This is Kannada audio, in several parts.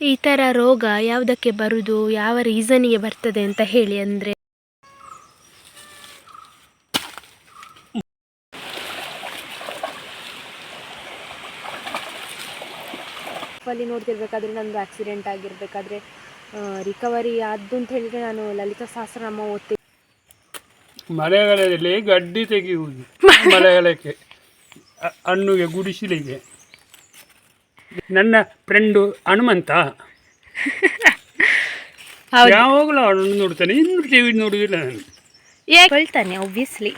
ಈ ಥರ ರೋಗ ಯಾವುದಕ್ಕೆ ಬರುವುದು ಯಾವ ರೀಸನಿಗೆ ಬರ್ತದೆ ಅಂತ ಹೇಳಿ ಅಂದರೆ? ಅಲ್ಲಿ ನೋಡ್ತಿರ್ಬೇಕಾದ್ರೆ ನಂದು ಆಕ್ಸಿಡೆಂಟ್ ಆಗಿರಬೇಕಾದ್ರೆ ರಿಕವರಿ ಆದ್ದು ಅಂತ ಹೇಳಿದ್ರೆ ನಾನು ಲಲಿತಾ ಸಹಸ್ರನಾಮ ಓದ್ತೀನಿ ಮಳೆಗಾಲದಲ್ಲಿ ಗಡ್ಡಿ ತೆಗೆಯುವುದು. ಮಳೆಗಾಲಕ್ಕೆ ಹಣ್ಣುಗೆ ಗುಡಿಸಲಿಗೆ. ನನ್ನ ಫ್ರೆಂಡು ಹನುಮಂತ. ಯಾವಾಗಲೂ ಅವನನ್ನು ನೋಡ್ತಾನೆ ಇನ್ನು ಟಿವಿ ನೋಡುವುದಿಲ್ಲ ನಾನು. ಹೇಳ್ತಾನೆ ಒಬ್ವಿಯಸ್ಲಿ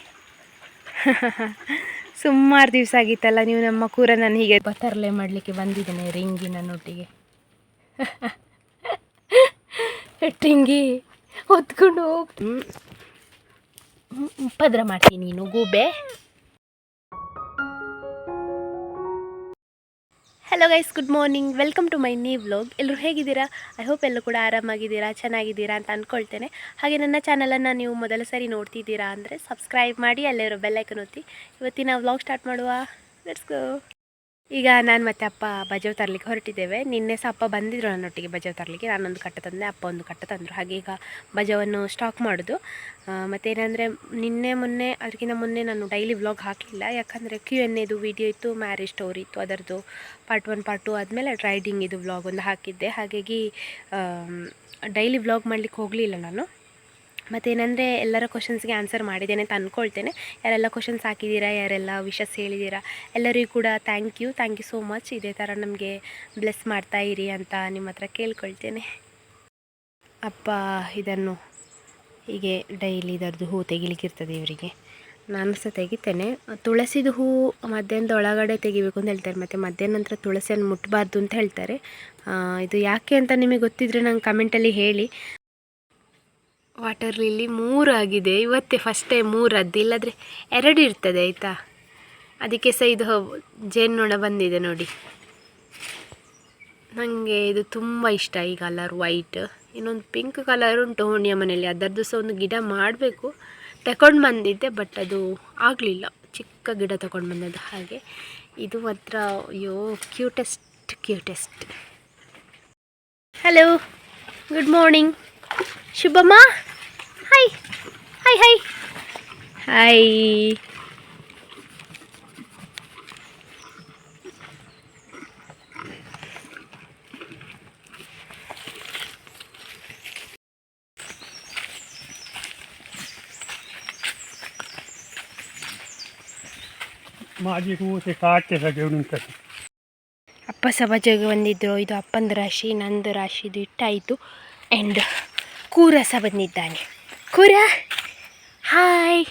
ಸುಮಾರು ದಿವಸ ಆಗಿತ್ತಲ್ಲ ನೀವು ನಮ್ಮ ಕೂರ ನಾನು ಹೀಗೆ ಬತ್ತರ್ಲೆ ಮಾಡಲಿಕ್ಕೆ ಬಂದಿದ್ದೇನೆ ರಿಂಗಿನ ಒಟ್ಟಿಗೆ ರಿಂಗಿ ಹೊತ್ಕೊಂಡು ಹೋಗ್ತೀನಿ ಪದ್ರ ಮಾಡ್ತೀನಿ ನೀನು ಗೂಬೆ. Hello guys good morning welcome to my new vlog ಎಲ್ಲರೂ ಹೇಗಿದ್ದೀರಾ? ಐ ಹೋಪ್ ಎಲ್ಲರೂ ಕೂಡ ಆರಾಮಾಗಿದ್ದೀರಾ, ಚೆನ್ನಾಗಿದ್ದೀರಾ ಅಂತ ಅಂದ್ಕೊಳ್ತೇನೆ ಹಾಗೆ ನನ್ನ ಚಾನಲನ್ನು ನೀವು ಮೊದಲ ಸರಿ ನೋಡ್ತಿದ್ದೀರಾ ಅಂದರೆ ಸಬ್ಸ್ಕ್ರೈಬ್ ಮಾಡಿ ಅಲ್ಲೇ ಅಲ್ಲಿರೋ ಬೆಲ್ಲೈಕನ್ ಒತ್ತಿ. ಇವತ್ತಿನ ವ್ಲಾಗ್ ಸ್ಟಾರ್ಟ್ ಮಾಡುವ. ಲೆಟ್ಸ್ ಗೋ ಈಗ ನಾನು ಮತ್ತೆ ಅಪ್ಪ ಬಜಾವ್ ತರಲಿಕ್ಕೆ ಹೊರಟಿದ್ದೇವೆ. ನಿನ್ನೆ ಸಹ ಅಪ್ಪ ಬಂದಿದ್ರು ನನ್ನೊಟ್ಟಿಗೆ ಬಜಾವ್ ತರಲಿಕ್ಕೆ. ನಾನೊಂದು ಕಟ್ಟ ತಂದೆ, ಅಪ್ಪ ಒಂದು ಕಟ್ಟ ತಂದರು. ಹಾಗೆ ಈಗ ಬಜಾವನ್ನು ಸ್ಟಾಕ್ ಮಾಡೋದು. ಮತ್ತೇನೆಂದರೆ ನಿನ್ನೆ ಮೊನ್ನೆ, ಅದಕ್ಕಿಂತ ಮೊನ್ನೆ ನಾನು ಡೈಲಿ ವ್ಲಾಗ್ ಹಾಕಲಿಲ್ಲ. ಯಾಕಂದರೆ ಕ್ಯೂ ಎನ್ ಇದು ವಿಡಿಯೋ ಇತ್ತು ಮ್ಯಾರೇಜ್ ಸ್ಟೋರಿ ಇತ್ತು, ಅದರದ್ದು ಪಾರ್ಟ್ ಒನ್ ಪಾರ್ಟ್ ಟು ಆದಮೇಲೆ ರೈಡಿಂಗ್ ಇದು ವ್ಲಾಗ್ ಒಂದು ಹಾಕಿದ್ದೆ. ಹಾಗಾಗಿ ಡೈಲಿ ವ್ಲಾಗ್ ಮಾಡಲಿಕ್ಕೆ ಹೋಗಲಿಲ್ಲ ನಾನು. ಮತ್ತೇನೆಂದರೆ ಎಲ್ಲರ ಕ್ವಶನ್ಸ್ಗೆ ಆನ್ಸರ್ ಮಾಡಿದ್ದೇನೆ ಅಂತ ಅಂದ್ಕೊಳ್ತೇನೆ ಯಾರೆಲ್ಲ ಕ್ವಶನ್ಸ್ ಹಾಕಿದ್ದೀರಾ, ಯಾರೆಲ್ಲ ವಿಷಸ್ ಹೇಳಿದ್ದೀರಾ, ಎಲ್ಲರಿಗೂ ಕೂಡ thank you thank you so much ಇದೇ ಥರ ನಮಗೆ ಬ್ಲೆಸ್ ಮಾಡ್ತಾ ಇರಿ ಅಂತ ನಿಮ್ಮ ಹತ್ರ ಕೇಳ್ಕೊಳ್ತೇನೆ. ಅಪ್ಪ, ಇದನ್ನು ಹೀಗೆ ಡೈಲಿ ಇದರದ್ದು ಹೂ ತೆಗಿಲಿಕ್ಕಿರ್ತದೆ ಇವರಿಗೆ. ನಾನು ಸಹ ತೆಗಿತೇನೆ. ತುಳಸಿದು ಹೂ ಮಧ್ಯಾಹ್ನದ ಒಳಗಡೆ ತೆಗಿಬೇಕು ಅಂತ ಹೇಳ್ತಾರೆ. ಮತ್ತು ಮಧ್ಯಾಹ್ನ ನಂತರ ತುಳಸಿಯನ್ನು ಮುಟ್ಟಬಾರ್ದು ಅಂತ ಹೇಳ್ತಾರೆ. ಇದು ಯಾಕೆ ಅಂತ ನಿಮಗೆ ಗೊತ್ತಿದ್ದರೆ ನಂಗೆ ಕಮೆಂಟಲ್ಲಿ ಹೇಳಿ. ವಾಟರ್ ಲಿಲ್ಲಿ ಮೂರು ಆಗಿದೆ. ಇವತ್ತೇ ಫಸ್ಟ್ ಟೈಮ್ ಮೂರದ್ದು. ಇಲ್ಲಾದರೆ ಎರಡು ಇರ್ತದೆ, ಆಯಿತಾ? ಅದಕ್ಕೆ ಸಹ ಇದು ಜೇನುನೊಣ ಬಂದಿದೆ ನೋಡಿ. ನನಗೆ ಇದು ತುಂಬ ಇಷ್ಟ ಈ ಕಲರ್ ವೈಟ್ ಇನ್ನೊಂದು ಪಿಂಕ್ ಕಲರ್ ಉಂಟು ಹೋಣಿಯ ಮನೆಯಲ್ಲಿ. ಅದರದ್ದು ಸಹ ಒಂದು ಗಿಡ ಮಾಡಬೇಕು. ತಗೊಂಡು ಬಂದಿದ್ದೆ ಬಟ್ ಅದು ಆಗಲಿಲ್ಲ. ಚಿಕ್ಕ ಗಿಡ ತಗೊಂಡು ಬಂದದ್ದು ಹಾಗೆ. ಇದು ಮಾತ್ರ, ಅಯ್ಯೋ cutest cutest hello good morning ಶುಭಮ್ಮ? Hi hi hi hi ಮಾಜಿ ಕೂಸೆ ಕಾಟೆ ಸಗೆ ಉಂಟು ಅಪ್ಪ ಸಭಾಜಗೆ ಬಂದಿದ್ದರು ಇದು ಅಪ್ಪಂದು ರಾಶಿ ನಂದು ರಾಶಿದು ಇಟ್ಟಾಯಿತು. ಆ್ಯಂಡ್ ಕೂರ ಸಹ ಬಂದಿದ್ದಾನೆ. ಕೂರ ಹಾಯ್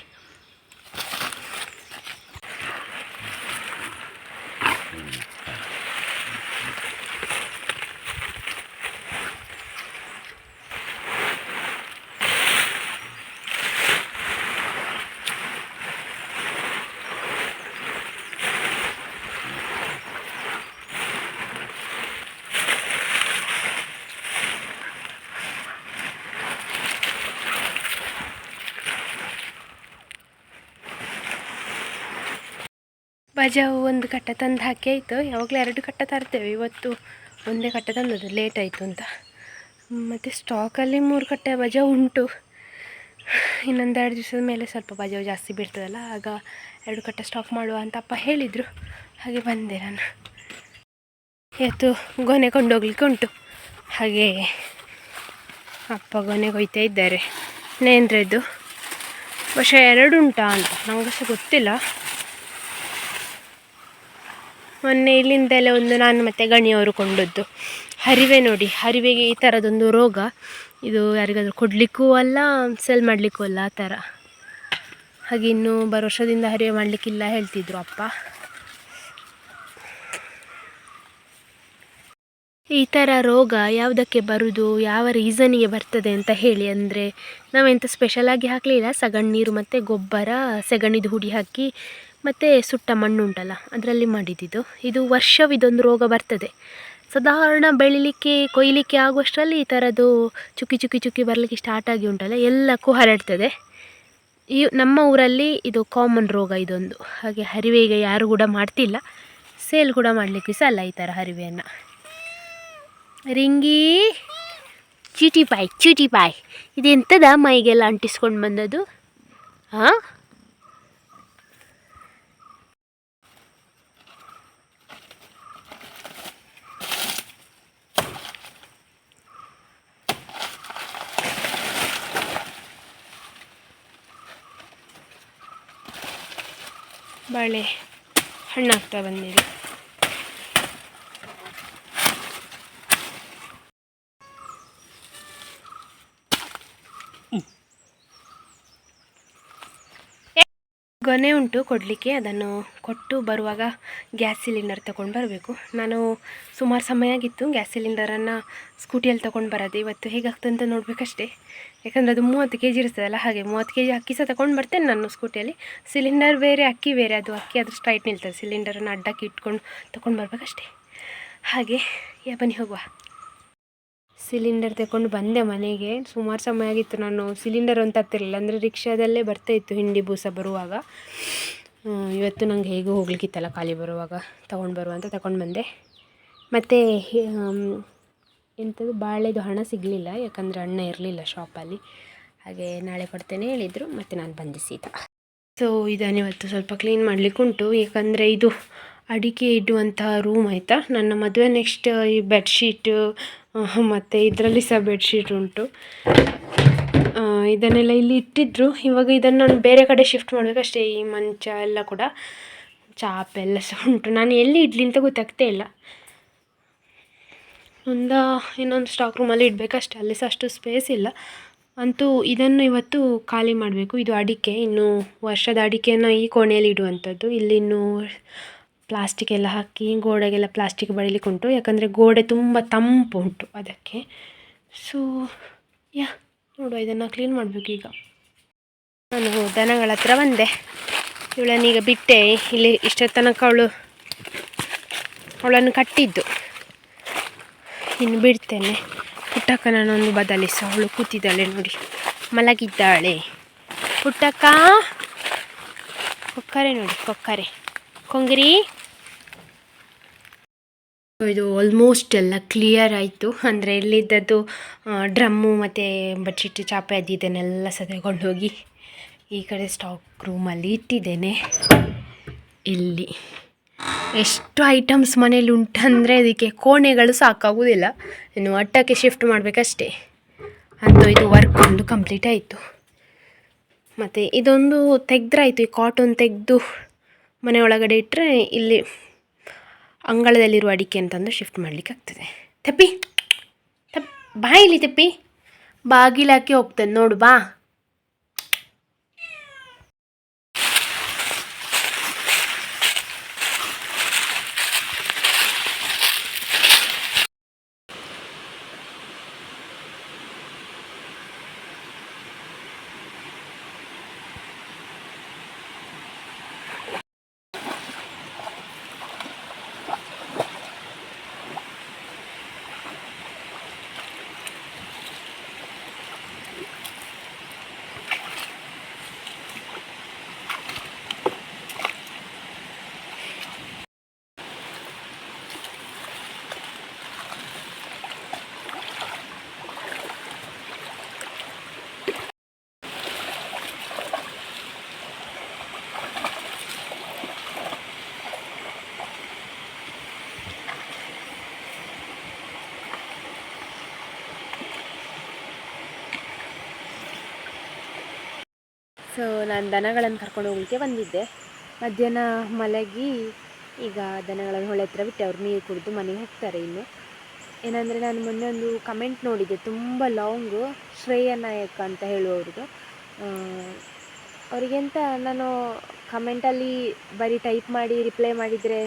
ಬಜಾವು ಒಂದು ಕಟ್ಟ ತಂದು ಹಾಕಿ ಆಯಿತು. ಯಾವಾಗಲೂ ಎರಡು ಕಟ್ಟ ತರ್ತೇವೆ. ಇವತ್ತು ಒಂದೇ ಕಟ್ಟ ತಂದದ್ದು. ಲೇಟ್ ಆಯಿತು ಅಂತ. ಮತ್ತು ಸ್ಟಾಕಲ್ಲಿ ಮೂರು ಕಟ್ಟೆ ಬಜಾವ್ ಉಂಟು. ಇನ್ನೊಂದೆರಡು ದಿವಸದ ಮೇಲೆ ಸ್ವಲ್ಪ ಬಜಾವ್ ಜಾಸ್ತಿ ಬೀಳ್ತದಲ್ಲ ಆಗ ಎರಡು ಕಟ್ಟ ಸ್ಟಾಕ್ ಮಾಡುವ ಅಂತ ಅಪ್ಪ ಹೇಳಿದರು. ಹಾಗೆ ಬಂದೆ ನಾನು. ಇವತ್ತು ಗೊನೆ ಕೊಂಡೋಗ್ಲಿಕ್ಕೆ ಉಂಟು. ಹಾಗೆ ಅಪ್ಪ ಗೊನೆ ಕೊಯ್ತಾ ಇದ್ದಾರೆ. ನೇಂದ್ರದ್ದು. ವರ್ಷ ಎರಡು ಉಂಟಾ ಅಂತ. ನನಗೆ ಗೊತ್ತಿಲ್ಲ. ಮೊನ್ನೆ ಇಲ್ಲಿಂದಲೇ ಒಂದು ನಾನು ಮತ್ತು ಗಣಿಯವರು ಕೊಂಡದ್ದು. ಹರಿವೆ ನೋಡಿ, ಹರಿವೆಗೆ ಈ ಥರದೊಂದು ರೋಗ. ಇದು ಯಾರಿಗಾದರೂ ಕೊಡಲಿಕ್ಕೂ ಅಲ್ಲ ಸೆಲ್ ಮಾಡಲಿಕ್ಕೂ ಅಲ್ಲ, ಆ ಥರ. ಹಾಗೆ ಇನ್ನು ಬರೋ ವರ್ಷದಿಂದ ಹರಿವೆ ಮಾಡಲಿಕ್ಕಿಲ್ಲ ಹೇಳ್ತಿದ್ರು ಅಪ್ಪ. ಈ ಥರ ರೋಗ ಯಾವುದಕ್ಕೆ ಬರುದು, ಯಾವ ರೀಸನಿಗೆ ಬರ್ತದೆ ಅಂತ ಹೇಳಿ ಅಂದರೆ ನಾವೆಂತ ಸ್ಪೆಷಲಾಗಿ ಹಾಕಲಿಲ್ಲ. ಸಗಣಿ ನೀರು ಮತ್ತು ಗೊಬ್ಬರ, ಸೆಗಣಿದು ಹುಡಿ ಹಾಕಿ ಮತ್ತು ಸುಟ್ಟ ಮಣ್ಣು ಉಂಟಲ್ಲ ಅದರಲ್ಲಿ ಮಾಡಿದ್ದಿದ್ದು ಇದು ವರ್ಷವಿದೊಂದು ರೋಗ ಬರ್ತದೆ. ಸಾಧಾರಣ ಬೆಳಿಲಿಕ್ಕೆ, ಕೊಯ್ಲಿಕ್ಕೆ ಆಗುವಷ್ಟರಲ್ಲಿ ಈ ಥರದ್ದು ಚುಕ್ಕಿ ಚುಕ್ಕಿ ಚುಕ್ಕಿ ಬರಲಿಕ್ಕೆ ಸ್ಟಾರ್ಟ್ ಆಗಿ ಉಂಟಲ್ಲ ಎಲ್ಲಕ್ಕೂ ಹರಡ್ತದೆ ಈ ನಮ್ಮ ಊರಲ್ಲಿ ಇದು ಕಾಮನ್ ರೋಗ ಇದೊಂದು. ಹಾಗೆ ಹರಿವೆ ಈಗ ಯಾರು ಕೂಡ ಮಾಡ್ತಿಲ್ಲ. ಸೇಲ್ ಕೂಡ ಮಾಡಲಿಕ್ಕೆ ಸಹ ಅಲ್ಲ ಈ ಥರ ಹರಿವೆಯನ್ನು. ರಿಂಗಿ, ಚೀಟಿ ಪಾಯ್ ಇದೆಂಥದ ಮೈಗೆಲ್ಲ ಅಂಟಿಸ್ಕೊಂಡು ಬಂದದ್ದು? ಹಾಂ ಬಾಳೆ ಹಣ್ಣಾಗ್ತಾ ಬಂದಿದೆ. ಗೊನೆ ಉಂಟು ಕೊಡಲಿಕ್ಕೆ, ಅದನ್ನು ಕೊಟ್ಟು ಬರುವಾಗ ಗ್ಯಾಸ್ ಸಿಲಿಂಡರ್ ತಗೊಂಡು ಬರಬೇಕು. ನಾನು ಸುಮಾರು ಸಮಯ ಆಗಿತ್ತು ಗ್ಯಾಸ್ ಸಿಲಿಂಡರನ್ನು ಸ್ಕೂಟಿಯಲ್ಲಿ ತೊಗೊಂಡು ಬರೋದು, ಇವತ್ತು ಹೇಗಾಗ್ತದೆ ಅಂತ ನೋಡಬೇಕಷ್ಟೇ. ಯಾಕಂದರೆ ಅದು ಮೂವತ್ತು ಕೆ ಜಿ ಇರ್ತದಲ್ಲ, ಹಾಗೆ ಮೂವತ್ತು ಕೆ ಜಿ ಅಕ್ಕಿ ಸಹ ತಗೊಂಡು ಬರ್ತೇನೆ ನಾನು ಸ್ಕೂಟಿಯಲ್ಲಿ. ಸಿಲಿಂಡರ್ ಬೇರೆ, ಅಕ್ಕಿ ಬೇರೆ, ಅದು ಅಕ್ಕಿ ಅದು ಸ್ಟ್ರೈಟ್ ನಿಲ್ತದೆ. ಸಿಲಿಂಡರನ್ನು ಅಡ್ಡಕ್ಕೆ ಇಟ್ಕೊಂಡು ತೊಗೊಂಡು ಬರಬೇಕಷ್ಟೇ. ಹಾಗೆ, ಯಾ ಬನ್ನಿ ಹೋಗುವ. ಸಿಲಿಂಡರ್ ತಗೊಂಡು ಬಂದೆ ಮನೆಗೆ. ಸುಮಾರು ಸಮಯ ಆಗಿತ್ತು ನಾನು ಸಿಲಿಂಡರ್ ಅಂತ ಹತ್ತಿರಲಿಲ್ಲ. ಅಂದರೆ ರಿಕ್ಷಾದಲ್ಲೇ ಬರ್ತಾ ಇತ್ತು ಹಿಂಡಿ ಬೂಸ ಬರುವಾಗ. ಇವತ್ತು ನಂಗೆ ಹೇಗೂ ಹೋಗ್ಲಿಕ್ಕಿತ್ತಲ್ಲ ಖಾಲಿ ಬರುವಾಗ. ತೊಗೊಂಡು ಬರುವ ಅಂತ ತಗೊಂಡು ಬಂದೆ. ಮತ್ತು ಎಂಥದ್ದು ಬಾಳೆದು ಹಣ ಸಿಗಲಿಲ್ಲ. ಯಾಕಂದರೆ ಅಣ್ಣ ಇರಲಿಲ್ಲ ಶಾಪಲ್ಲಿ. ಹಾಗೆ ನಾಳೆ ಕೊಡ್ತೇನೆ ಹೇಳಿದರು. ಮತ್ತು ನಾನು ಬಂದೆ ಸೀದಾ ಸೊ ಇದನ್ನು ಇವತ್ತು ಸ್ವಲ್ಪ ಕ್ಲೀನ್ ಮಾಡಲಿಕ್ಕುಂಟು ಯಾಕಂದರೆ ಇದು ಅಡಿಕೆ ಇಡುವಂತಹ ರೂಮ್ ಆಯಿತಾ? ನನ್ನ ಮದುವೆ ನೆಕ್ಸ್ಟ್ ಈ ಬೆಡ್ಶೀಟು ಮತ್ತು ಇದರಲ್ಲಿ ಸಹ ಬೆಡ್ಶೀಟ್ ಉಂಟು. ಇದನ್ನೆಲ್ಲ ಇಲ್ಲಿ ಇಟ್ಟಿದ್ರು. ಇವಾಗ ಇದನ್ನು ನಾನು ಬೇರೆ ಕಡೆ ಶಿಫ್ಟ್ ಮಾಡಬೇಕಷ್ಟೇ, ಈ ಮಂಚ ಎಲ್ಲ ಕೂಡ. ಚಾಪ್ ಎಲ್ಲ ಸಹ ಉಂಟು. ನಾನು ಎಲ್ಲಿ ಇಡ್ಲಿ ಅಂತ ಗೊತ್ತಾಗ್ತೇ ಇಲ್ಲ. ಒಂದು, ಇನ್ನೊಂದು ಸ್ಟಾಕ್ ರೂಮಲ್ಲಿ ಇಡಬೇಕಷ್ಟೆ. ಅಲ್ಲಿ ಸಹ ಅಷ್ಟು ಸ್ಪೇಸ್ ಇಲ್ಲ. ಅಂತೂ ಇದನ್ನು ಇವತ್ತು ಖಾಲಿ ಮಾಡಬೇಕು. ಇದು ಅಡಿಕೆ. ಇನ್ನು ವರ್ಷದ ಅಡಿಕೆಯನ್ನು ಈ ಕೋಣೆಯಲ್ಲಿ ಇಡುವಂಥದ್ದು. ಇಲ್ಲಿ ಇನ್ನು ಪ್ಲಾಸ್ಟಿಕ್ ಎಲ್ಲ ಹಾಕಿ ಗೋಡೆಗೆಲ್ಲ ಪ್ಲಾಸ್ಟಿಕ್ ಬಡಿಲಿಕ್ಕೆ ಉಂಟು. ಯಾಕಂದರೆ ಗೋಡೆ ತುಂಬ ತಂಪು ಉಂಟು ಅದಕ್ಕೆ. ಸೊ ಯಾ, ನೋಡುವ, ಇದನ್ನು ಕ್ಲೀನ್ ಮಾಡಬೇಕು ಈಗ. ನಾನು ದನಗಳ ಹತ್ರ ಬಂದೆ. ಇವಳನ್ನೀಗ ಬಿಟ್ಟೆ. ಇಲ್ಲಿ ಇಷ್ಟ ತನಕ ಅವಳು, ಅವಳನ್ನು ಕಟ್ಟಿದ್ದು. ಇನ್ನು ಬಿಡ್ತೇನೆ. ಪುಟ್ಟಕ್ಕ ನಾನೊಂದು ಬದಲಿಸ. ಅವಳು ಕೂತಿದ್ದಾಳೆ ನೋಡಿ. ಮಲಗಿದ್ದಾಳೆ. ಪುಟ್ಟಕ್ಕ, ಕೊಕ್ಕರೆ ನೋಡಿ, ಕೊಕ್ಕರೆ. ಕೊಂಗಿರಿ. ಇದು ಆಲ್ಮೋಸ್ಟ್ ಎಲ್ಲ ಕ್ಲಿಯರ್ ಆಯಿತು. ಅಂದರೆ ಇಲ್ಲಿದ್ದದ್ದು ಡ್ರಮ್ಮು ಮತ್ತು ಬಡ್ಶೀಟ್ ಚಾಪೆ ಅದು ಇದನ್ನೆಲ್ಲ ಸಹ ಹೋಗಿ ಈ ಕಡೆ ಸ್ಟಾಕ್ ರೂಮಲ್ಲಿ ಇಟ್ಟಿದ್ದೇನೆ. ಇಲ್ಲಿ ಎಷ್ಟು ಐಟಮ್ಸ್ ಮನೇಲಿ ಉಂಟಂದರೆ ಅದಕ್ಕೆ ಕೋಣೆಗಳು ಸಾಕಾಗುವುದಿಲ್ಲ ಇನ್ನು ಅಟ್ಟಕ್ಕೆ ಶಿಫ್ಟ್ ಮಾಡಬೇಕಷ್ಟೇ. ಅಂತ ಇದು ವರ್ಕ್ ಒಂದು ಕಂಪ್ಲೀಟ್ ಆಯಿತು. ಮತ್ತು ಇದೊಂದು ತೆಗೆದ್ರಾಯಿತು, ಈ ಕಾಟನ್ ತೆಗೆದು ಮನೆ ಒಳಗಡೆ ಇಟ್ಟರೆ ಇಲ್ಲಿ ಅಂಗಳದಲ್ಲಿರುವ ಅಡಿಕೆ ಅಂತಂದು ಶಿಫ್ಟ್ ಮಾಡಲಿಕ್ಕೆ ಆಗ್ತದೆ ತಪ್ಪಿ ತಪ್ಪಿ ಬಾಯಿಲಿ ತಪ್ಪಿ. ಬಾಗಿಲಾಕಿ ಹೋಗ್ತದೆ ನೋಡು ಬಾ. ಸೊ ನಾನು ದನಗಳನ್ನು ಕರ್ಕೊಂಡು ಹೋಗ್ಲಿಕ್ಕೆ ಬಂದಿದ್ದೆ. ಮಧ್ಯಾಹ್ನ ಮಲಗಿ ಈಗ ದನಗಳನ್ನು ಹೊಳೆ ಹತ್ರ ಬಿಟ್ಟೆ. ಅವ್ರು ನೀರು ಕುಡಿದು ಮನೆಗೆ ಹೋಗ್ತಾರೆ ಇನ್ನು. ಏನಂದರೆ ನಾನು ಮೊನ್ನೆ ಒಂದು ಕಮೆಂಟ್ ನೋಡಿದ್ದೆ. ತುಂಬ ಲಾಂಗು ಶ್ರೇಯ ನಾಯಕ್ ಅಂತ ಹೇಳುವವ್ರದ್ದು ಅವರಿಗೆಂತ ನಾನು ಕಮೆಂಟಲ್ಲಿ ಬರೀ ಟೈಪ್ ಮಾಡಿ ರಿಪ್ಲೈ ಮಾಡಿದರೆ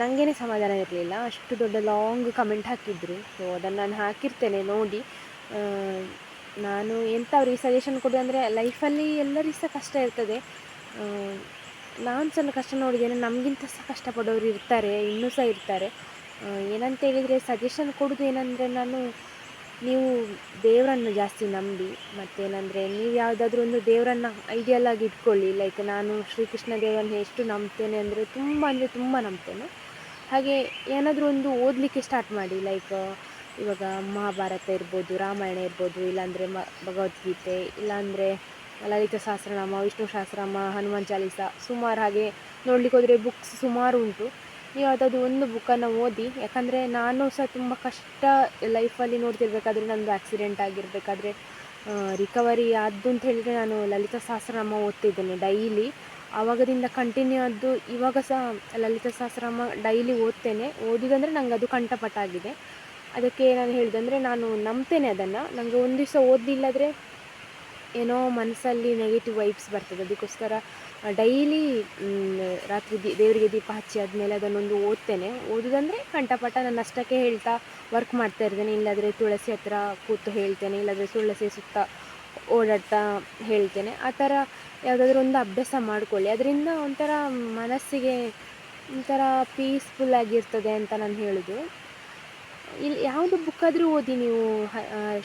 ನನಗೇನೆ ಸಮಾಧಾನ ಇರಲಿಲ್ಲ. ಅಷ್ಟು ದೊಡ್ಡ ಲಾಂಗ್ ಕಮೆಂಟ್ ಹಾಕಿದ್ರು. ಸೊ ಅದನ್ನು ನಾನು ಹಾಕಿರ್ತೇನೆ ನೋಡಿ. ನಾನು ಎಂಥ ಅವ್ರಿಗೆ ಸಜೆಷನ್ ಕೊಡು ಅಂದರೆ ಲೈಫಲ್ಲಿ ಎಲ್ಲರಿಗೂ ಸಹ ಕಷ್ಟ ಇರ್ತದೆ. ನಾನು ಸಹ ಕಷ್ಟ ನೋಡಿದ್ದೇನೆ ನಮಗಿಂತ ಸಹ ಕಷ್ಟಪಡೋರು ಇರ್ತಾರೆ, ಇನ್ನೂ ಸಹ ಇರ್ತಾರೆ. ಏನಂತ ಹೇಳಿದರೆ ಸಜೆಷನ್ ಕೊಡೋದು ಏನಂದರೆ ನಾನು ನೀವು ದೇವರನ್ನು ಜಾಸ್ತಿ ನಂಬಿ, ಮತ್ತೇನಂದರೆ ನೀವು ಯಾವುದಾದ್ರೂ ಒಂದು ದೇವರನ್ನು ಐಡಿಯಲ್ ಆಗಿ ಇಟ್ಕೊಳ್ಳಿ. ಲೈಕ್ ನಾನು ಶ್ರೀಕೃಷ್ಣ ದೇವರನ್ನ ಎಷ್ಟು ನಂಬ್ತೇನೆ ಅಂದರೆ ತುಂಬ ಅಂದರೆ ತುಂಬ ನಂಬ್ತೇನೆ. ಹಾಗೆ ಏನಾದರೂ ಒಂದು ಓದಲಿಕ್ಕೆ ಸ್ಟಾರ್ಟ್ ಮಾಡಿ ಲೈಕ್ ಇವಾಗ ಮಹಾಭಾರತ ಇರ್ಬೋದು, ರಾಮಾಯಣ ಇರ್ಬೋದು, ಇಲ್ಲಾಂದರೆ ಮ, ಭಗವದ್ಗೀತೆ, ಇಲ್ಲಾಂದರೆ ಲಲಿತ ಸಹಸ್ರನಾಮ ವಿಷ್ಣು ಸಹಸ್ರನಾಮ ಹನುಮಾನ್ ಚಾಲೀಸ, ಸುಮಾರು ಹಾಗೆ ನೋಡ್ಲಿಕ್ಕೆ ಹೋದರೆ ಬುಕ್ಸ್ ಸುಮಾರು ಉಂಟು. ನೀವು ಯಾವುದಾದ್ರು ಒಂದು ಬುಕ್ಕನ್ನು ಓದಿ, ಯಾಕಂದರೆ ನಾನು ಸಹ ತುಂಬ ಕಷ್ಟ ಲೈಫಲ್ಲಿ ನೋಡ್ತಿರ್ಬೇಕಾದ್ರೆ ನನ್ನದು ಆಕ್ಸಿಡೆಂಟ್ ಆಗಿರಬೇಕಾದ್ರೆ ರಿಕವರಿ ಆದ್ದು ಅಂತ ಹೇಳಿದರೆ ನಾನು ಲಲಿತ ಸಹಸ್ರನಾಮ ಓದ್ತಿದ್ದೇನೆ ಡೈಲಿ ಆವಾಗದಿಂದ ಕಂಟಿನ್ಯೂ ಆದ್ದು ಇವಾಗ ಸಹ ಲಲಿತ ಸಹಸ್ರನಾಮ ಡೈಲಿ ಓದ್ತೇನೆ. ಓದುವುದಂದರೆ ನಂಗೆ ಅದು ಆಗಿದೆ. ಅದಕ್ಕೆ ನಾನು ಹೇಳಿದಂದರೆ ನಾನು ನಂಬ್ತೇನೆ ಅದನ್ನು. ನನಗೆ ಒಂದು ದಿವಸ ಓದಲಿಲ್ಲಾದರೆ ಏನೋ ಮನಸ್ಸಲ್ಲಿ ನೆಗೆಟಿವ್ ವೈಬ್ಸ್ ಬರ್ತದೆ. ಅದಕ್ಕೋಸ್ಕರ ಡೈಲಿ ರಾತ್ರಿ ದಿ, ದೇವರಿಗೆ ದೀಪ ಹಚ್ಚಿ ಆದಮೇಲೆ ಅದನ್ನೊಂದು ಓದ್ತೇನೆ. ಓದೋದಂದರೆ ಕಂಠಪಾಠ, ನಾನು ಅಷ್ಟಕ್ಕೆ ಹೇಳ್ತಾ ವರ್ಕ್ ಮಾಡ್ತಾ ಇರ್ತೇನೆ. ಇಲ್ಲಾದರೆ ತುಳಸಿ ಹತ್ರ ಕೂತು ಹೇಳ್ತೇನೆ. ಇಲ್ಲಾದರೆ ತುಳಸಿ ಸುತ್ತ ಓಡಾಡ್ತಾ ಹೇಳ್ತೇನೆ. ಆ ಥರ ಯಾವುದಾದ್ರೂ ಒಂದು ಅಭ್ಯಾಸ ಮಾಡಿಕೊಳ್ಳಿ. ಅದರಿಂದ ಒಂಥರ ಮನಸ್ಸಿಗೆ ಒಂಥರ ಪೀಸ್ಫುಲ್ ಆಗಿರ್ತದೆ ಅಂತ ನಾನು ಹೇಳೋದು. ಇಲ್ಲಿ ಯಾವುದು ಬುಕ್ಕಾದರೂ ಓದಿ ನೀವು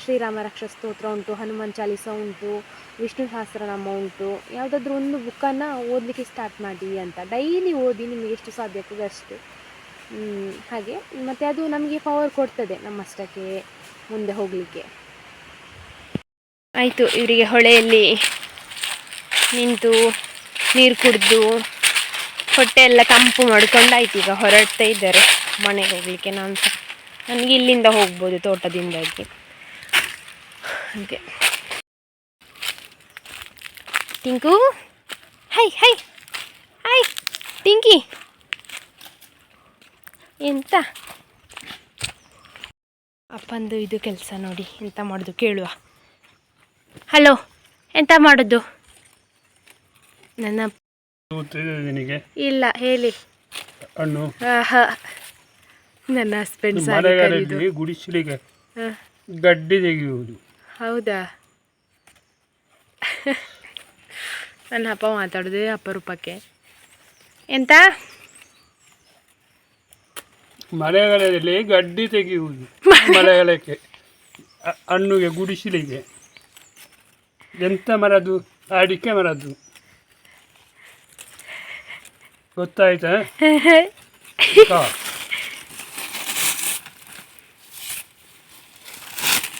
ಶ್ರೀರಾಮ ರಕ್ಷ ಸ್ತೋತ್ರ ಉಂಟು, ಹನುಮಾನ್ ಚಾಲೀಸ ಉಂಟು, ವಿಷ್ಣು ಸಹಸ್ರನಾಮ ಉಂಟು, ಯಾವುದಾದ್ರೂ ಒಂದು ಬುಕ್ಕನ್ನು ಓದಲಿಕ್ಕೆ ಸ್ಟಾರ್ಟ್ ಮಾಡಿ ಅಂತ. ಡೈಲಿ ಓದಿ ನಿಮಗೆ ಎಷ್ಟು ಸಾಧ್ಯ ಆಗ್ತದೆ ಅಷ್ಟು. ಹಾಗೆ. ಮತ್ತು ಅದು ನಮಗೆ ಪವರ್ ಕೊಡ್ತದೆ ನಮ್ಮಷ್ಟಕ್ಕೆ ಮುಂದೆ ಹೋಗಲಿಕ್ಕೆ. ಆಯಿತು, ಇವರಿಗೆ ಹೊಳೆಯಲ್ಲಿ ನಿಂತು ನೀರು ಕುಡಿದು ಹೊಟ್ಟೆ ಎಲ್ಲ ತಂಪು ಮಾಡ್ಕೊಂಡಾಯ್ತು ಈಗ ಹೊರಡ್ತಾ ಇದ್ದಾರೆ, ಮನೆಗೆ ಹೋಗಲಿಕ್ಕೆ ನಾನು ನನಗೆ ಇಲ್ಲಿಂದ ಹೋಗ್ಬೋದು ತೋಟದಿಂದಾಗಿ. ಹಾಗೆ. Tinku? Hi hi. Hi Tinki. ಎಂತ? ಅಪ್ಪಂದು ಇದು ಕೆಲಸ ನೋಡಿ ಎಂತ ಮಾಡೋದು ಕೇಳುವ. ಹಲೋ ಎಂತ ಮಾಡೋದು? ನನ್ನ ಇಲ್ಲ ಹೇಳಿ. ಹಣ್ಣು. ನನ್ನ ಹಸ್ಬೆಂಡ್ ಸಾರಿ ಮಳೆಗಾಲದಲ್ಲಿ ಗುಡಿಸಲಿಗೆ ಹಾ, ಗಡ್ಡೆ ತೆಗೆಯುವುದು. ಹೌದಾ? ನನ್ನ ಅಪ್ಪ ಮಾತಾಡೋದೇ ಅಪರೂಪಕ್ಕೆ. ಎಂತ? ಮಳೆಗಾಲದಲ್ಲಿ ಗಡ್ಡೆ ತೆಗೆಯುವುದು. ಮಳೆಗಾಲಕ್ಕೆ ಅ- ಹಣ್ಣುಗೆ ಗುಡಿಸಲಿಗೆ. ಎಂತ ಮರದು ಅಡಿಕೆ ಮರದ್ದು. ಗೊತ್ತಾಯ್ತಾ.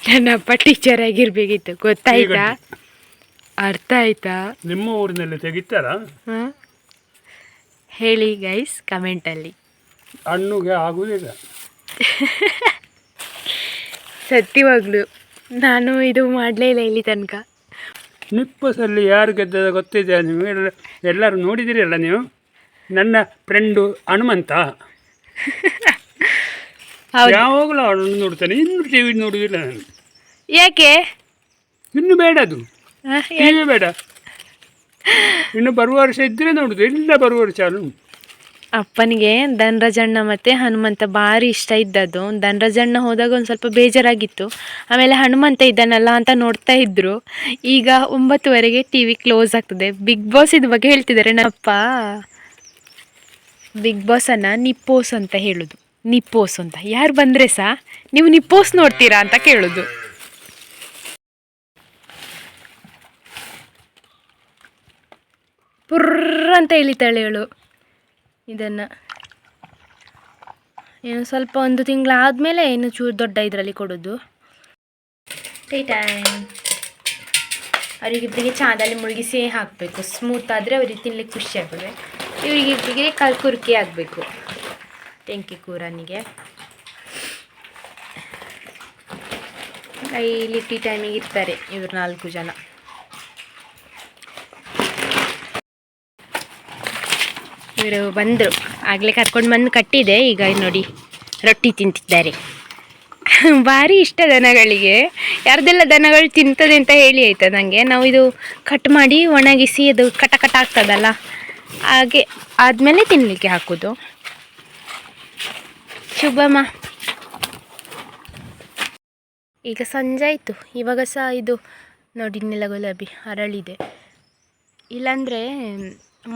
ನನ್ನ ಅಪ್ಪ ಟೀಚರ್ ಆಗಿರ್ಬೇಕಿತ್ತು. ಗೊತ್ತಾಯ್ತಾ? ಅರ್ಥ ಆಯ್ತಾ? ನಿಮ್ಮ ಊರಿನಲ್ಲಿ ತೆಗಿತಾರ? ಹಾಂ? ಹೇಳಿ ಗೈಸ್ ಕಮೆಂಟಲ್ಲಿ ಹಣ್ಣುಗೆ ಆಗುವುದಿಲ್ಲ ಸತ್ಯವಾಗ್ಲು. ನಾನು ಇದು ಮಾಡಲೇ ಇಲ್ಲ ಇಲ್ಲಿ ತನಕ. ನಿಪ್ಪಸಲ್ಲಿ ಯಾರು ಗೆದ್ದದ ಗೊತ್ತಿದೆ? ನೀವು ಎಲ್ಲ ಎಲ್ಲರೂ ನೋಡಿದಿರಲ್ಲ ನೀವು? ನನ್ನ ಫ್ರೆಂಡು ಹನುಮಂತ. ಯಾವಾಗಲೂ ಅವನು ನೋಡ್ತಾನೆ ಇನ್ನು ಟಿ ವಿ ನೋಡುವುದಿಲ್ಲ ನಾನು. ಯಾಕೆ? ಇನ್ನು ಬೇಡ ಅದು. ಏನು ಬೇಡ. ಇನ್ನು ಬರುವ ವರ್ಷ ಇದ್ರೆ ನೋಡುದು. ಇಲ್ಲ ಬರುವ ವರ್ಷ ಅಲ್ಲ ಅಪ್ಪನಿಗೆ ಧನರಾಜಣ್ಣ ಮತ್ತು ಹನುಮಂತ ಭಾರಿ ಇಷ್ಟ ಇದ್ದದ್ದು. ಧನರಾಜಣ್ಣ ಹೋದಾಗ ಒಂದು ಸ್ವಲ್ಪ ಬೇಜಾರಾಗಿತ್ತು. ಆಮೇಲೆ ಹನುಮಂತ ಇದ್ದಾನಲ್ಲ ಅಂತ ನೋಡ್ತಾ ಇದ್ರು. ಈಗ ಒಂಬತ್ತುವರೆಗೆ ಟಿ ವಿ ಕ್ಲೋಸ್ ಆಗ್ತದೆ. ಬಿಗ್ ಬಾಸ್ ಇದ್ ಬಗ್ಗೆ ಹೇಳ್ತಿದ್ದಾರೆ ನಪ್ಪ ಬಿಗ್ ಬಾಸನ್ನು ನಿಪ್ಪೋಸ್ ಅಂತ ಹೇಳೋದು. ನಿಪ್ಪೋಸ್ ಅಂತ. ಯಾರು ಬಂದರೆ ಸಹ ನೀವು ನಿಪ್ಪೋಸ್ ನೋಡ್ತೀರಾ ಅಂತ ಕೇಳೋದು. ಪುರ್ರ ಅಂತ ಇಳಿತಾಳೆ ಅವಳು ಇದನ್ನು. ಏನು ಸ್ವಲ್ಪ ಒಂದು ತಿಂಗಳಾದಮೇಲೆ ಇನ್ನು ಚೂರು ದೊಡ್ಡ ಇದರಲ್ಲಿ ಕೊಡೋದು. ಟೈ ಟೈಮ್ ಅವರಿಗಿಬ್ಬರಿಗೆ ಚಾದಲ್ಲಿ ಮುಳುಗಿಸಿ ಹಾಕಬೇಕು. ಸ್ಮೂತ್ ಆದರೆ ಅವ್ರಿಗೆ ತಿನ್ಲಿಕ್ಕೆ ಖುಷಿ ಆಗ್ತದೆ. ಇವರಿಗಿಬ್ಬರಿಗೆ ಕಲ್ಕುರ್ಕಿ ಆಗಬೇಕು ಟೆಂಕಿ ಕೂರನಿಗೆ. ಡೈಲಿ ಟೀ ಟೈಮಿಗೆ ಇರ್ತಾರೆ ಇವ್ರು ನಾಲ್ಕು ಜನ. ಇವರು ಬಂದರು. ಆಗಲೇ ಕರ್ಕೊಂಡು ಬಂದು ಕಟ್ಟಿದೆ. ಈಗ ನೋಡಿ, ರೊಟ್ಟಿ ತಿಂತಿದ್ದಾರೆ. ಭಾರಿ ಇಷ್ಟ ದನಗಳಿಗೆ. ಯಾರ್ದೆಲ್ಲ ದನಗಳು ತಿಂತದೆ ಅಂತ ಹೇಳಿ ಆಯ್ತಾ ನನಗೆ ನಾವು ಇದು ಕಟ್ ಮಾಡಿ ಒಣಗಿಸಿ ಅದು ಕಟ ಕಟ ಆಗ್ತದಲ್ಲ? ಹಾಗೆ ಆದಮೇಲೆ ತಿನ್ನಲಿಕ್ಕೆ ಹಾಕೋದು. ಶುಭಮ್ಮ ಈಗ ಸಂಜೆ ಆಯಿತು. ಇವಾಗ ಸಹ ಇದು ನೋಡಿ, ನೆಲ ಗುಲಾಬಿ ಅರಳಿದೆ. ಇಲ್ಲಾಂದರೆ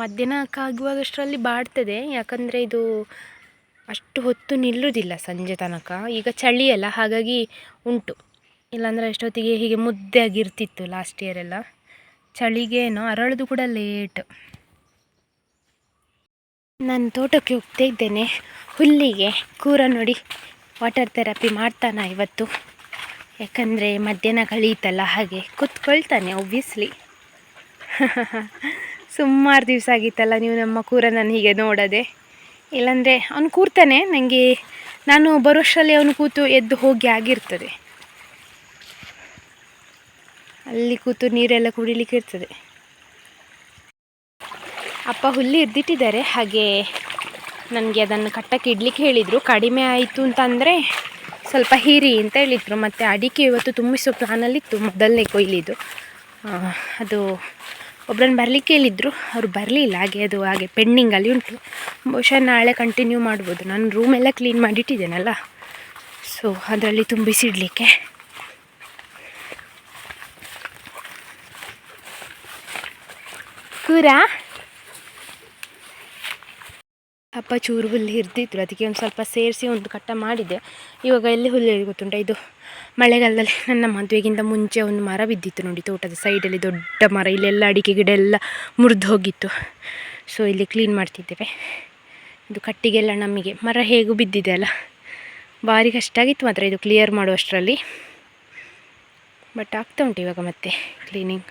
ಮಧ್ಯಾಹ್ನಕ್ಕಾಗುವಾಗಷ್ಟರಲ್ಲಿ ಬಾಡ್ತದೆ. ಯಾಕಂದರೆ ಇದು ಅಷ್ಟು ಹೊತ್ತು ನಿಲ್ಲುವುದಿಲ್ಲ ಸಂಜೆ ತನಕ. ಈಗ ಚಳಿ ಅಲ್ಲ ಹಾಗಾಗಿ ಉಂಟು. ಇಲ್ಲಾಂದರೆ ಅಷ್ಟೊತ್ತಿಗೆ ಹೀಗೆ ಮುದ್ದೆ ಆಗಿರ್ತಿತ್ತು ಲಾಸ್ಟ್ ಇಯರ್ ಎಲ್ಲ. ಚಳಿಗೇನೋ ಅರಳೋದು ಕೂಡ ಲೇಟ್ ನಾನು ತೋಟಕ್ಕೆ ಹೋಗ್ತಾ ಇದ್ದೇನೆ. ಹುಲ್ಲಿಗೆ ಕೂರ ನೋಡಿ ವಾಟರ್ ಥೆರಪಿ ಮಾಡ್ತಾನ ಇವತ್ತು. ಯಾಕಂದರೆ ಮಧ್ಯಾಹ್ನ ಕಳೀತಲ್ಲ, ಹಾಗೆ ಕೂತ್ಕೊಳ್ತಾನೆ ಒಬ್ವಿಯಸ್ಲಿ ಸುಮಾರು ದಿವಸ ಆಗಿತ್ತಲ್ಲ ನೀವು ನಮ್ಮ ಕೂರ ನಾನು ಹೀಗೆ ನೋಡದೆ. ಇಲ್ಲಾಂದರೆ ಅವನು ಕೂರ್ತಾನೆ ನನಗೆ ನಾನು ಬರೋಷ್ಟರಲ್ಲಿ ಅವನು ಕೂತು ಎದ್ದು ಹೋಗಿ ಆಗಿರ್ತದೆ. ಅಲ್ಲಿ ಕೂತು ನೀರೆಲ್ಲ ಕುಡಿಲಿಕ್ಕೆ ಇರ್ತದೆ. ಅಪ್ಪ ಹುಲ್ಲಿ ಎದ್ದಿಟ್ಟಿದ್ದಾರೆ ಹಾಗೆ ನನಗೆ ಅದನ್ನು ಕಟ್ಟಕ್ಕೆ ಇಡ್ಲಿಕ್ಕೆ ಹೇಳಿದರು. ಕಡಿಮೆ ಆಯಿತು ಅಂತಂದರೆ ಸ್ವಲ್ಪ ಹೀರಿ ಅಂತ ಹೇಳಿದರು. ಮತ್ತು ಅಡಿಕೆ ಇವತ್ತು ತುಂಬಿಸೋ ಪ್ಲಾನಲ್ಲಿತ್ತು ಮೊದಲನೇ ಕೊಯ್ಲಿದು. ಅದು ಒಬ್ಬರನ್ನ ಬರಲಿಕ್ಕೆ ಹೇಳಿದ್ರು. ಅವರು ಬರಲಿಲ್ಲ, ಹಾಗೆ ಅದು ಹಾಗೆ ಪೆಂಡಿಂಗಲ್ಲಿ ಉಂಟು. ಬಹುಶಃ ನಾಳೆ ಕಂಟಿನ್ಯೂ ಮಾಡ್ಬೋದು. ನಾನು ರೂಮೆಲ್ಲ ಕ್ಲೀನ್ ಮಾಡಿಟ್ಟಿದ್ದೇನಲ್ಲ. ಸೊ ಅದರಲ್ಲಿ ತುಂಬಿಸಿಡಲಿಕ್ಕೆ. ಕೂರಾ? ಅಪ್ಪ ಚೂರು ಹುಲ್ಲು ಹಿರಿದಿದ್ರು ಅದಕ್ಕೆ ಒಂದು ಸ್ವಲ್ಪ ಸೇರಿಸಿ ಒಂದು ಕಟ್ಟ ಮಾಡಿದೆ. ಇವಾಗ ಎಲ್ಲಿ ಹುಲ್ಲು ಗೊತ್ತುಂಟ? ಇದು ಮಳೆಗಾಲದಲ್ಲಿ ನನ್ನ ಮದುವೆಗಿಂತ ಮುಂಚೆ ಒಂದು ಮರ ಬಿದ್ದಿತ್ತು ನೋಡಿ, ತೋಟದ ಸೈಡಲ್ಲಿ ದೊಡ್ಡ ಮರ, ಇಲ್ಲೆಲ್ಲ ಅಡಿಕೆ ಗಿಡ ಎಲ್ಲ ಮುರಿದು ಹೋಗಿತ್ತು. ಸೊ ಇಲ್ಲಿ ಕ್ಲೀನ್ ಮಾಡ್ತಿದ್ದೇವೆ. ಇದು ಕಟ್ಟಿಗೆಲ್ಲ ನಮಗೆ. ಮರ ಹೇಗೂ ಬಿದ್ದಿದೆ ಅಲ್ಲ? ಭಾರಿ ಕಷ್ಟ ಆಗಿತ್ತು ಮಾತ್ರ ಇದು ಕ್ಲಿಯರ್ ಮಾಡುವಷ್ಟರಲ್ಲಿ. ಬಟ್ ಆಗ್ತಾ ಉಂಟು ಇವಾಗ ಮತ್ತೆ ಕ್ಲೀನಿಂಗ್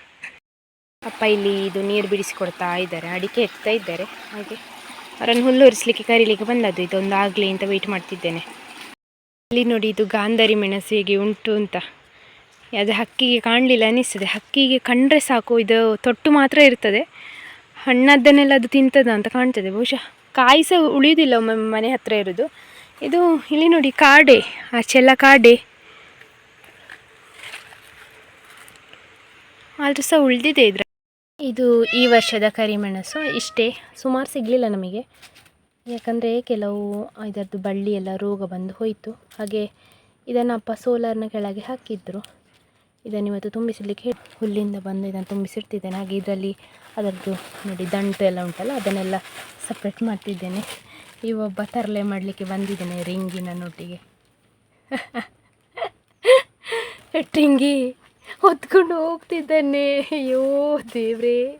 ಅಪ್ಪ ಇಲ್ಲಿ ಇದು ನೀರು ಬಿಡಿಸಿಕೊಡ್ತಾ ಇದ್ದಾರೆ. ಅಡಿಕೆ ಎತ್ತಾ ಇದ್ದಾರೆ. ಹಾಗೆ. ಅವರನ್ನು ಹುಲ್ಲು ಒರೆಸ್ಲಿಕ್ಕೆ ಕರೀಲಿಕ್ಕೆ ಬಂದದ್ದು. ಇದೊಂದು ಆಗಲಿ ಅಂತ ವೆಯ್ಟ್ ಮಾಡ್ತಿದ್ದೇನೆ. ಇಲ್ಲಿ ನೋಡಿ ಇದು ಗಾಂಧಾರಿ ಮೆಣಸು ಹೇಗೆ ಉಂಟು ಅಂತ. ಅದು ಹಕ್ಕಿಗೆ ಕಾಣಲಿಲ್ಲ ಅನ್ನಿಸ್ತದೆ. ಹಕ್ಕಿಗೆ ಕಂಡ್ರೆ ಸಾಕು, ಇದು ತೊಟ್ಟು ಮಾತ್ರ ಇರ್ತದೆ. ಹಣ್ಣದ್ದನ್ನೆಲ್ಲ ಅದು ತಿಂತದ ಅಂತ ಕಾಣ್ತದೆ. ಬಹುಶಃ ಕಾಯಿ ಸಹ ಉಳಿಯೋದಿಲ್ಲ ಮನೆ ಹತ್ರ ಇರೋದು. ಇದು ಇಲ್ಲಿ ನೋಡಿ ಕಾಡೆ ಆಚೆಲ್ಲ ಕಾಡೆ. ಆದರೂ ಸಹ ಉಳಿದಿದೆ ಇದ್ರ ಇದು ಈ ವರ್ಷದ ಕರಿಮೆಣಸು ಇಷ್ಟೇ. ಸುಮಾರು ಸಿಗಲಿಲ್ಲ ನಮಗೆ. ಯಾಕಂದರೆ ಕೆಲವು ಇದರದ್ದು ಬಳ್ಳಿ ಎಲ್ಲ ರೋಗ ಬಂದು ಹೋಯಿತು. ಹಾಗೆ ಇದನ್ನು ಅಪ್ಪ ಸೋಲಾರ್ನ ಕೆಳಗೆ ಹಾಕಿದ್ರು. ಇದನ್ನು ಇವತ್ತು ತುಂಬಿಸಲಿಕ್ಕೆ ಹುಲ್ಲಿಂದ ಬಂದು ಇದನ್ನು ತುಂಬಿಸಿರ್ತಿದ್ದೇನೆ ಹಾಗೆ ಇದರಲ್ಲಿ ಅದರದ್ದು ನೋಡಿ ದಂಟು ಎಲ್ಲ ಉಂಟಲ್ಲ, ಅದನ್ನೆಲ್ಲ ಸಪ್ರೇಟ್ ಮಾಡ್ತಿದ್ದೇನೆ. ಈ ಒಬ್ಬ ತರಲೆ ಮಾಡಲಿಕ್ಕೆ ಬಂದಿದ್ದೇನೆ ರಿಂಗಿನ ನೋಟಿಗೆ. ರಿಂಗಿ. ಹೊತ್ಕೊಂಡು ಹೋಗ್ತಿದ್ದಾನೆ. ಅಯ್ಯೋ, ದೇವ್ರೇ.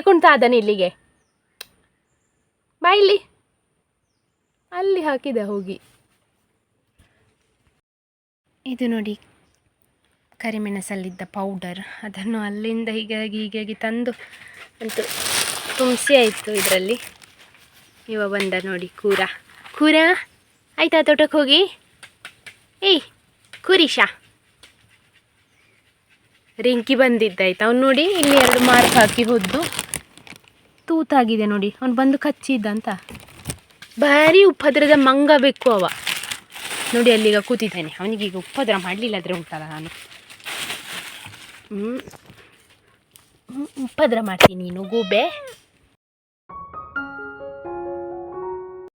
ಕುಣ್ತಾ ಇದ್ದಾನೆ ಇಲ್ಲಿಗೆ. ಬಾ ಇಲ್ಲಿ. ಅಲ್ಲಿ ಹಾಕಿದ ಹೋಗಿ. ಇದು ನೋಡಿ, ಕರಿಮೆಣಸಲ್ಲಿದ್ದ ಪೌಡರ್ ಅದನ್ನು ಅಲ್ಲಿಂದ ಹೀಗಾಗಿ ಹೀಗಾಗಿ ತಂದು ಅಂತೂ ತುಂಬಿಸಿ ಆಯಿತು ಇದರಲ್ಲಿ. ಇವ ಬಂದ ನೋಡಿ ಕೂರ. ಕೂರ, ಆಯ್ತಾ ತೋಟಕ್ಕೆ ಹೋಗಿ? ಏಯ್, ಕುರೀಶಾ? ರಿಂಕಿ ಬಂದಿದ್ದಾಯ್ತು. ಅವ್ನು ನೋಡಿ ಇಲ್ಲಿ ಎರಡು ಮಾರ್ಕ್ ಹಾಕಿ ಹೊದ್ದು. ತೂತಾಗಿದೆ ನೋಡಿ. ಅವ್ನು ಬಂದು ಕಚ್ಚಿದ್ದ ಅಂತ ಭಾರಿ ಉಪದ್ರದ ಮಂಗ ಬೇಕು ಅವ. ನೋಡಿ ಅಲ್ಲಿಗ ಕೂತಿದ್ದಾನೆ. ಅವನಿಗೀಗ ಉಪದ್ರ ಮಾಡಲಿಲ್ಲ ಆದರೆ ಉಂಟಲ್ಲ ನಾನು. ಹ್ಞೂ ಉಪದ್ರ ಮಾಡ್ತೀನಿ ನೀನು, ಗೂಬೆ.